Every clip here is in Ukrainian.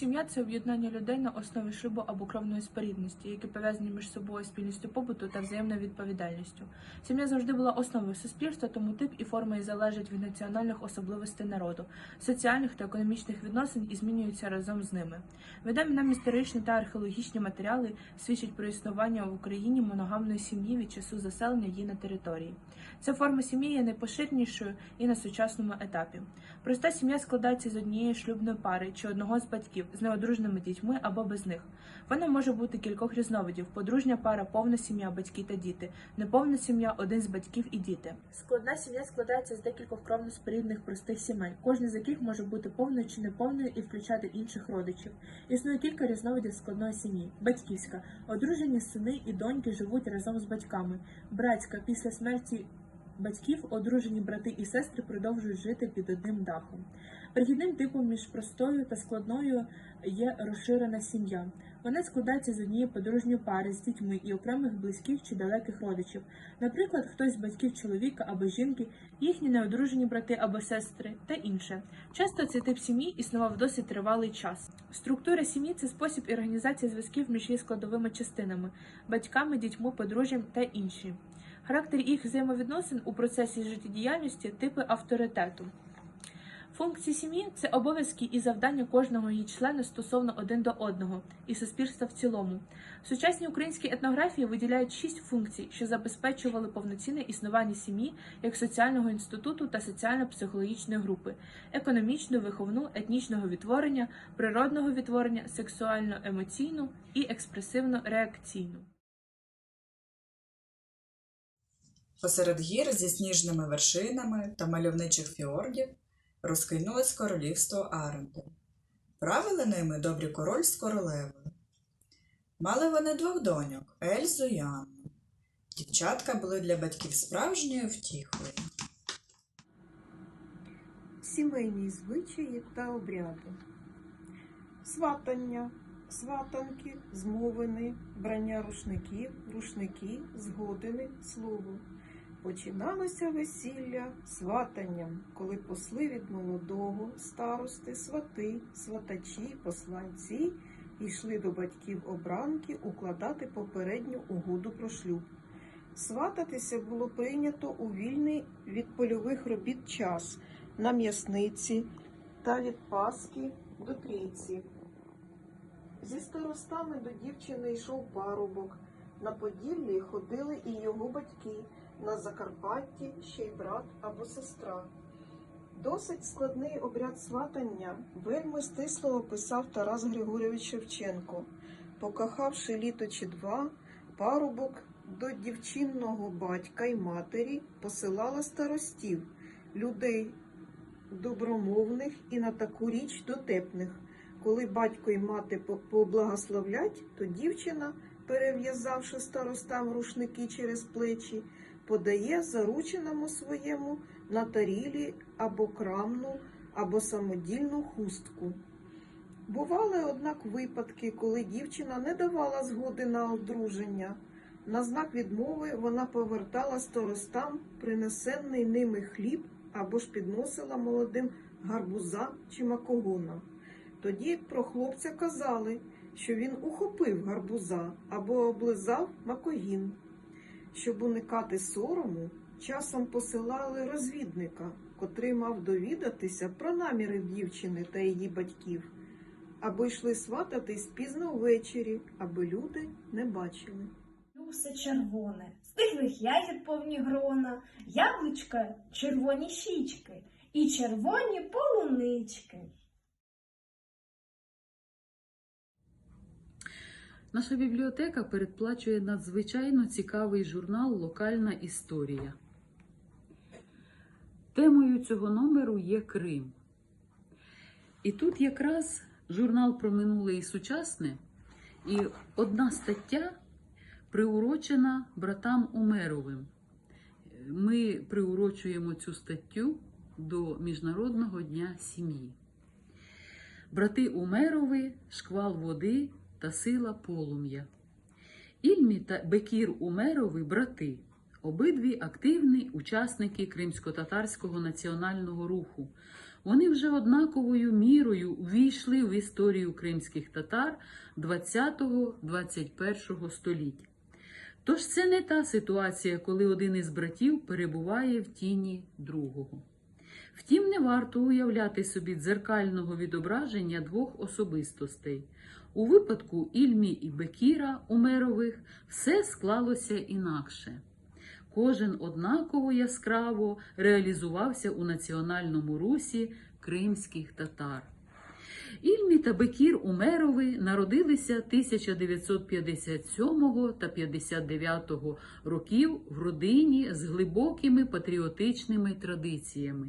Сім'я це об'єднання людей на основі шлюбу або кровної спорідності, які пов'язані між собою спільністю побуту та взаємною відповідальністю. Сім'я завжди була основою суспільства, тому тип і форма і залежать від національних особливостей народу, соціальних та економічних відносин і змінюються разом з ними. Відомі нам історичні та археологічні матеріали свідчать про існування в Україні моногамної сім'ї від часу заселення її на території. Ця форма сім'ї є найпоширенішою і на сучасному етапі. Проста сім'я складається з однієї шлюбної пари чи одного з батьків з неодруженими дітьми або без них. Вона може бути кількох різновидів: подружня пара, повна сім'я, батьки та діти, неповна сім'я, один з батьків і діти. Складна сім'я складається з декількох кровно спорідних простих сімей, кожна з яких може бути повною чи неповною і включати інших родичів. Існує кілька різновидів складної сім'ї: батьківська, одружені сини і доньки живуть разом з батьками, братська після смерті. Батьків одружені брати і сестри продовжують жити під одним дахом. Прихідним типом між простою та складною є розширена сім'я. Вона складається з однієї подружньої пари з дітьми і окремих близьких чи далеких родичів. Наприклад, хтось з батьків чоловіка або жінки, їхні неодружені брати або сестри та інше. Часто цей тип сім'ї існував досить тривалий час. Структура сім'ї це спосіб і організація зв'язків між її складовими частинами батьками, дітьми, подружжям та інші. Характер їх взаємовідносин у процесі життєдіяльності типи авторитету. Функції сім'ї це обов'язки і завдання кожного її члена стосовно один до одного і суспільства в цілому. В сучасній українській етнографії виділяють шість функцій, що забезпечували повноцінне існування сім'ї як соціального інституту та соціально-психологічної групи, економічну, виховну, етнічного відтворення, природного відтворення, сексуально-емоційну і експресивно-реакційну. Посеред гір зі сніжними вершинами та мальовничих фіордів розкинулось королівство Арендель. Правили ними добрі король з королевою. Мали вони двох доньок Ельзу і Анну. Дівчатка були для батьків справжньою втіхою. Сімейні звичаї та обряди. Сватання, сватанки, змовини, брання рушників, рушники, згодини, слово. Починалося весілля сватанням, коли посли від молодого, старости, свати, сватачі, посланці йшли до батьків обранки укладати попередню угоду про шлюб. Свататися було прийнято у вільний від польових робіт час на м'ясниці та від Пасхи до Трійці. Зі старостами до дівчини йшов парубок. На Поділлі ходили і його батьки, на Закарпатті ще й брат або сестра. Досить складний обряд сватання вельми стисло описав Тарас Григорьович Шевченко. Покохавши літо чи два, парубок до дівчинного батька й матері посилала старостів, людей добромовних і на таку річ дотепних. Коли батько й мати поблагословлять, то дівчина, перев'язавши старостам рушники через плечі, подає зарученому своєму на тарілі або крамну, або самодільну хустку. Бували, однак, випадки, коли дівчина не давала згоди на одруження. На знак відмови вона повертала старостам принесений ними хліб або ж підносила молодим гарбуза чи макогона. Тоді про хлопця казали, що він ухопив гарбуза або облизав макогін. Щоб уникати сорому, часом посилали розвідника, котрий мав довідатися про наміри дівчини та її батьків, або йшли свататись пізно ввечері, аби люди не бачили. Усе червоне, стиглих ягід повні грона, яблучка, червоні щічки і червоні полунички. Наша бібліотека передплачує надзвичайно цікавий журнал Локальна історія. Темою цього номеру є Крим. І тут якраз журнал про минуле і сучасне, і одна стаття приурочена братам Умеровим. Ми приурочуємо цю статтю до Міжнародного дня сім'ї. Брати Умерови, шквал води та сила полум'я. Ільмі та Бекір Умерови брати, обидві активні учасники кримсько-татарського національного руху. вони вже однаковою мірою увійшли в історію кримських татар 20-21 століття. Тож це не та ситуація, коли один із братів перебуває в тіні другого. Втім, не варто уявляти собі дзеркального відображення двох особистостей. У випадку Ільмі і Бекіра Умерових все склалося інакше. Кожен однаково яскраво реалізувався у національному русі кримських татар. Ільмі та Бекір Умерови народилися 1957 та 59 років в родині з глибокими патріотичними традиціями.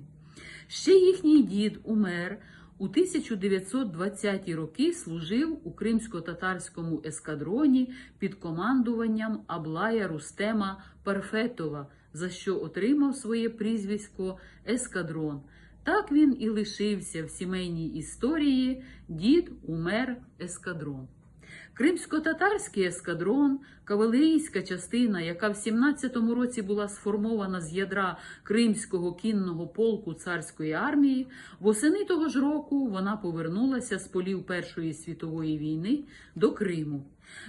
Ще їхній дід Умер у 1920-ті роки служив у кримсько-татарському ескадроні під командуванням Аблая Рустема Парфетова, за що отримав своє прізвисько Ескадрон. Так він і лишився в сімейній історії дід Умер Ескадрон. Кримсько-татарський ескадрон, кавалерійська частина, яка в 17-му році була сформована з ядра Кримського кінного полку царської армії, восени того ж року вона повернулася з полів Першої світової війни до Криму.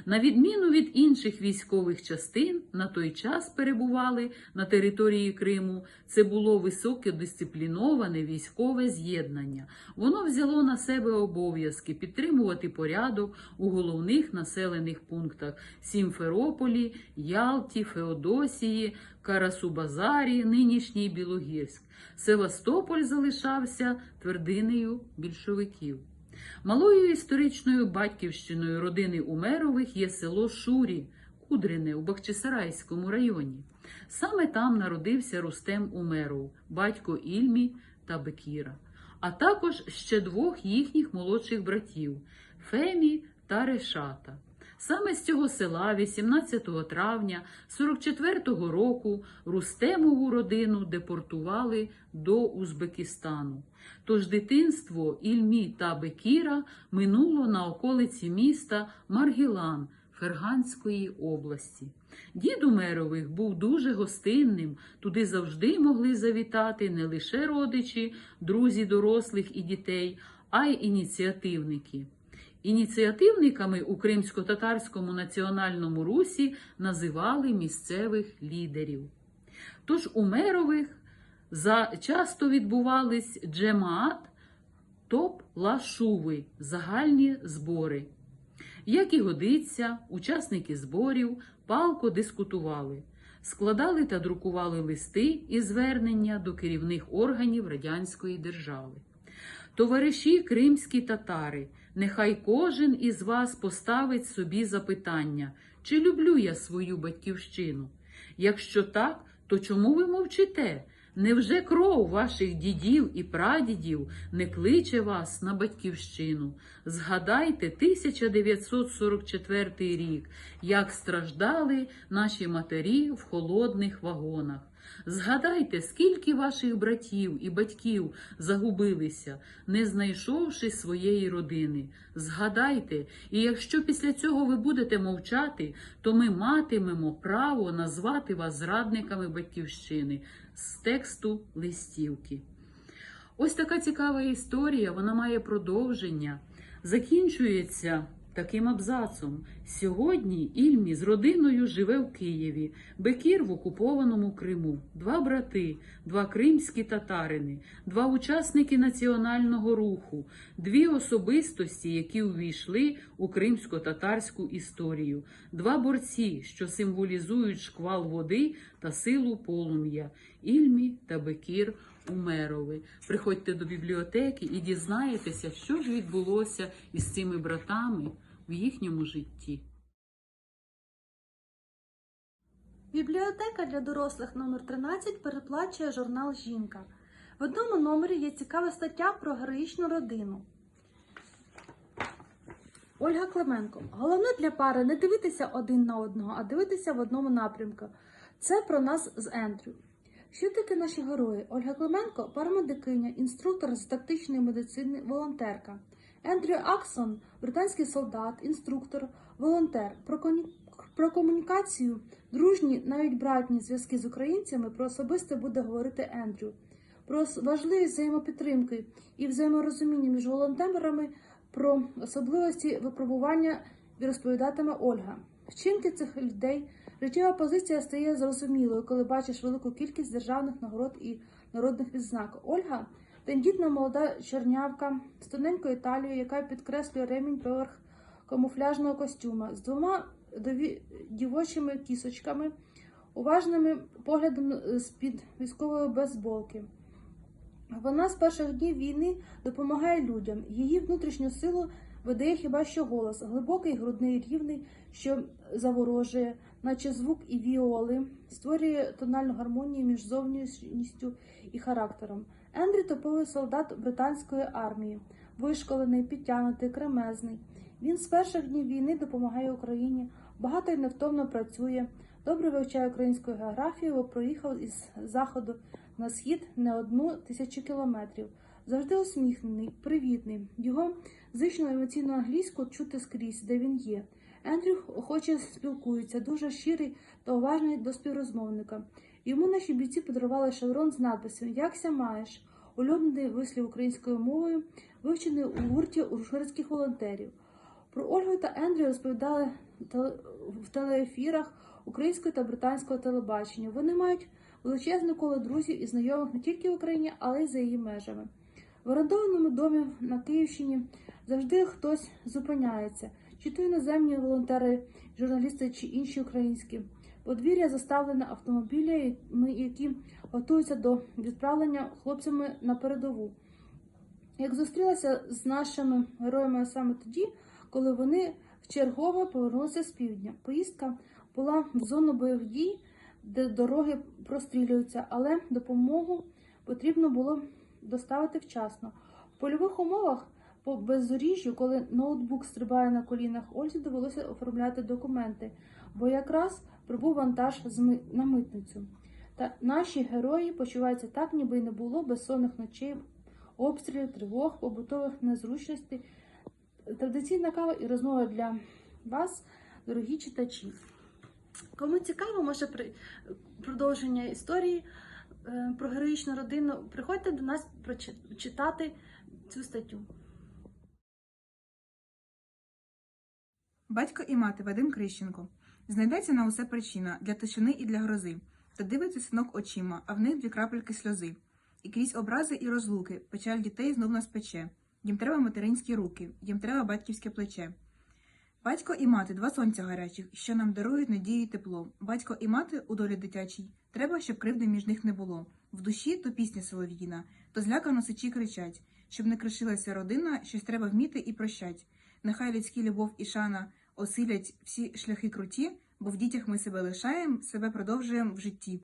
На відміну від інших військових частин, на той час перебували на території Криму. Це було високодисципліноване військове з'єднання. Воно взяло на себе обов'язки підтримувати порядок у головних населених пунктах Сімферополі, Ялті, Феодосії, Карасубазарі, нинішній Білогірськ. Севастополь залишався твердинею більшовиків. Малою історичною батьківщиною родини Умерових є село Шурі, Кудрине у Бахчисарайському районі. Саме там народився Рустем Умеров, батько Ільмі та Бекіра, а також ще двох їхніх молодших братів Фемі та Решата. Саме з цього села 18 травня 44-го року Рустемову родину депортували до Узбекистану. Тож дитинство Ільмі та Бекіра минуло на околиці міста Маргілан Ферганської області. Дід Умерових був дуже гостинним, туди завжди могли завітати не лише родичі, друзі дорослих і дітей, а й ініціативники. Ініціативниками у кримсько-татарському національному русі називали місцевих лідерів. Тож у Мерових часто відбувались джемаат топ-лашуви загальні збори. Як і годиться, учасники зборів палко дискутували, складали та друкували листи і звернення до керівних органів радянської держави. Товариші кримські татари, нехай кожен із вас поставить собі запитання, чи люблю я свою батьківщину? Якщо так, то чому ви мовчите? Невже кров ваших дідів і прадідів не кличе вас на батьківщину? Згадайте 1944 рік, як страждали наші матері в холодних вагонах. Згадайте, скільки ваших братів і батьків загубилися, не знайшовши своєї родини. Згадайте, і якщо після цього ви будете мовчати, то ми матимемо право назвати вас зрадниками батьківщини з тексту листівки. Ось така цікава історія, вона має продовження. Закінчується таким абзацом. Сьогодні Ільмі з родиною живе в Києві, Бекір в окупованому Криму, два брати, два кримські татарини, два учасники національного руху, дві особистості, які увійшли у кримсько-татарську історію, два борці, що символізують шквал води та силу полум'я, Ільмі та Бекір Умерови. Приходьте до бібліотеки і дізнаєтеся, що ж відбулося із цими братами в їхньому житті. Бібліотека для дорослих номер 13 переплачує журнал Жінка. В одному номері є цікава стаття про героїчну родину. Ольга Клименко. Головне для пари не дивитися один на одного, а дивитися в одному напрямку. Це про нас з Ендрю. Що таке наші герої? Ольга Клименко парамедикиня, інструктор з тактичної медицини, волонтерка. Ендрю Аксон британський солдат, інструктор, волонтер. Про, коні... про комунікацію, дружні, навіть братні зв'язки з українцями про особисте буде говорити Ендрю. про важливість взаємопідтримки і взаєморозуміння між волонтерами, про особливості випробування і розповідатиме Ольга. Вчинки цих людей, життєва позиція стає зрозумілою, коли бачиш велику кількість державних нагород і народних відзнак. Ольга тендітна молода чорнявка з тоненькою талією, яка підкреслює ремінь поверх камуфляжного костюма, з двома дівочими кісочками, уважними поглядом з-під військової безболки. Вона з перших днів війни допомагає людям. Її внутрішню силу видає хіба що голос, глибокий, грудний, рівний, що заворожує, наче звук і віоли, створює тональну гармонію між зовнішністю і характером. Ендрі топовий солдат британської армії, вишколений, підтягнутий, кремезний. Він з перших днів війни допомагає Україні, багато і невтомно працює, добре вивчає українську географію, бо проїхав із заходу на схід не одну тисячу кілометрів. Завжди усміхнений, привітний. Його зичну емоційну англійську чути скрізь, де він є. Ендрю охоче спілкується, дуже щирий та уважний до співрозмовника. Йому наші бійці подарували шеврон з надписом Якся маєш, улюблений вислів українською мовою, вивчений у гурті ужгородських волонтерів. Про Ольгу та Ендрю розповідали в телеефірах українського та британського телебачення. Вони мають величезне коло друзів і знайомих не тільки в Україні, але й за її межами. В орендованому домі на Київщині завжди хтось зупиняється, чи то іноземні волонтери, журналісти чи інші українські. Подвір'я заставлене автомобілями, які готуються до відправлення хлопцями на передову. Як зустрілася з нашими героями саме тоді, коли вони вчергове повернулися з півдня. Поїздка була в зону бойових дій, де дороги прострілюються, але допомогу потрібно було доставити вчасно. В польових умовах по бездоріжжю, коли ноутбук стрибає на колінах, Ользі довелося оформляти документи, бо якраз прибув вантаж на митницю. Та наші герої почуваються так, ніби й не було безсонних ночей, обстрілів, тривог, побутових незручностей. Традиційна кава і розмова для вас, дорогі читачі. Кому цікаво, може при продовження історії про героїчну родину, приходьте до нас прочитати цю статтю. Батько і мати Вадим Крищенко. Знайдеться на усе причина для тишини і для грози. Та дивиться синок очима, а в них дві крапельки сльози. І крізь образи і розлуки печаль дітей знов нас пече. Їм треба материнські руки, їм треба батьківське плече. Батько і мати два сонця гарячих, що нам дарують надію й тепло. Батько і мати у долі дитячій. Треба, щоб кривди між них не було. В душі то пісня солов'їна, то злякано сичі кричать, щоб не кришилася родина, щось треба вміти і прощать. Нехай людські любов і шана осилять всі шляхи круті, бо в дітях ми себе лишаємо, себе продовжуємо в житті.